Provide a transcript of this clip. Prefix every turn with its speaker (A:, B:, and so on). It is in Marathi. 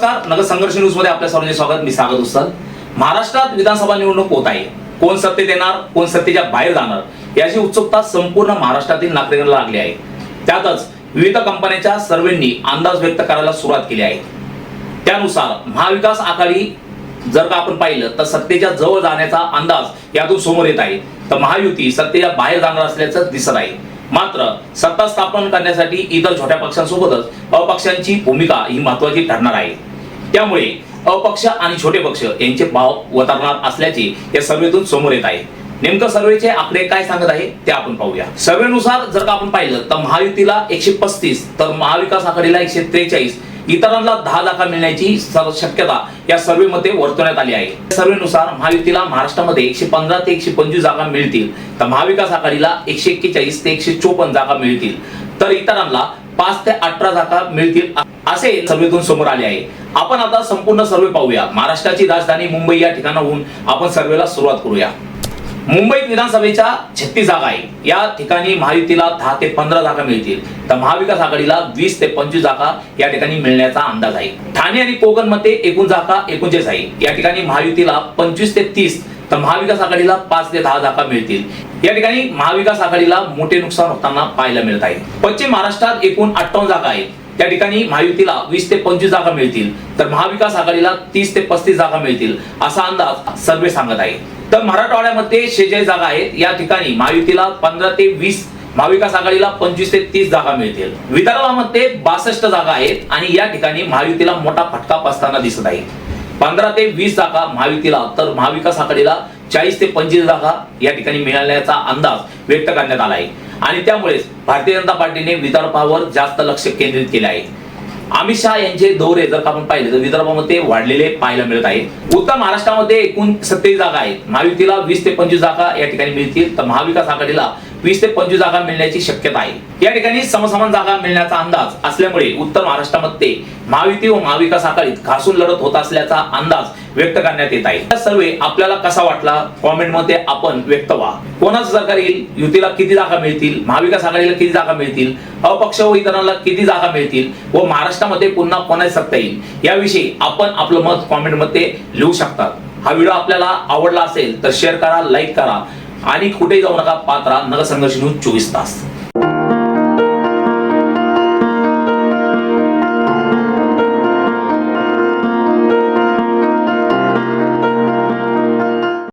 A: नमस्कार. नगर संघर्ष न्यूजमध्ये आपल्या सर्वांचे स्वागत. मी स्वागत उस्ताद महाराष्ट्रात विधानसभा निवडणूक होत आहे. कोण सत्तेत येणार? कोण सत्तेच्या बाहेर जाणार? याची उत्सुकता संपूर्ण महाराष्ट्रातील नागरिकांना लागली आहे. त्यातच विविध कंपन्यांच्या सर्वेंनी अंदाज व्यक्त करायला सुरुवात केली आहे. त्यानुसार महाविकास आघाडी जर का आपण पाहिलं तर सत्तेच्या जवळ जाण्याचा अंदाज यातून समोर येत आहे. तर महायुती सत्तेच्या बाहेर जाणार असल्याचं दिसत आहे. मात्र सत्ता स्थापन करण्यासाठी इतर छोट्या पक्षांसोबतच अपक्षांची भूमिका ही महत्वाची ठरणार आहे. त्यामुळे अपक्ष आणि छोटे पक्ष यांचे भाव वतरणार असल्याचे या सर्वेतून समोर येत आहे. नेमकं सर्वेचे आकडे काय सांगत आहे ते आपण पाहूया. सर्वेनुसार जर का आपण पाहिलं तर महायुतीला एकशे पस्तीस तर महाविकास आघाडीला एकशे त्रेचाळीस इतरांना दहा लाखा मिळण्याची शक्यता या सर्वेमध्ये वर्तवण्यात आली आहे. सर्वेनुसार महायुतीला महाराष्ट्रामध्ये एकशे पंधरा ते एकशे पंचवीस जागा मिळतील तर महाविकास आघाडीला एकशे एक्केचाळीस ते एकशे चोपन्न जागा मिळतील. तर इतरांना पाच ते अठरा जागा मिळतील. असे सर्वेतून समोर आले आहे. आपण आता संपूर्ण सर्वे पाहूया. महाराष्ट्राची राजधानी मुंबई या ठिकाणाहून आपण सर्वेला सुरुवात करूया. मुंबईत विधानसभेच्या छत्तीस जागा आहे. या ठिकाणी महायुतीला दहा ते पंधरा जागा मिळतील. तर महाविकास आघाडीला वीस ते पंचवीस जागा या ठिकाणी मिळण्याचा अंदाज आहे. ठाणे आणि कोकणमध्ये एकूण जागा एकोणचाळीस आहे. या ठिकाणी महायुतीला पंचवीस ते तीस तर महाविकास आघाडीला पाच ते दहा जागा मिळतील. या ठिकाणी महाविकास आघाडीला मोठे नुकसान होताना पाहायला मिळत आहे. पश्चिम महाराष्ट्रात एकूण अठ्ठावन्न जागा आहेत. त्या ठिकाणी महायुतीला वीस ते पंचवीस जागा मिळतील. तर महाविकास आघाडीला तीस ते पस्तीस जागा मिळतील असा अंदाज सर्वे सांगत आहे. तर मराठवाड्यामध्ये शेहेचाळीस जागा आहेत. या ठिकाणी महायुतीला पंधरा ते वीस महाविकास आघाडीला पंचवीस ते तीस जागा मिळतील. विदर्भामध्ये बासष्ट जागा आहेत आणि या ठिकाणी महायुतीला मोठा फटका बसताना दिसत आहे. पंधरा ते वीस जागा महायुतीला तर महाविकास आघाडीला चाळीस ते पंचवीस जागा या ठिकाणी मिळाल्याचा अंदाज व्यक्त करण्यात आला आहे. आणि त्यामुळेच भारतीय जनता पार्टीने विदर्भावर जास्त लक्ष केंद्रित केले आहे. अमित शहा यांचे दौरे जर का आपण पाहिले तर विदर्भामध्ये वाढलेले पाहायला मिळत आहे. उत्तर महाराष्ट्रामध्ये एकूण सत्तेचाळीस जागा आहेत. महायुतीला वीस ते पंचवीस जागा या ठिकाणी मिळतील. तर महाविकास आघाडीला वीस ते पंचवीस जागा मिळण्याची शक्यता आहे. या ठिकाणी समसमान जागा मिळण्याचा अंदाज असल्यामुळे उत्तर महाराष्ट्रामध्ये महायुती व महाविकास आघाडीत घासून लढत होत असल्याचा अंदाज व्यक्त करण्यात येत आहे. हा सर्वे आपल्याला कसा वाटला? कॉमेंटमध्ये आपण व्यक्त व्हा. कोणाचं सरकार येईल? युतीला किती जागा मिळतील? महाविकास आघाडीला किती जागा मिळतील? अपक्ष व इतरांना किती जागा मिळतील? व महाराष्ट्रामध्ये पुन्हा कोणाची सत्ता येईल? याविषयी आपण आपलं मत कॉमेंटमध्ये लिहू शकतात हा व्हिडिओ आपल्याला आवडला असेल तर शेअर करा लाईक करा. आणि कुठे जाऊ नका पात्रा नगर संघर्ष न्यूज चोवीस तास.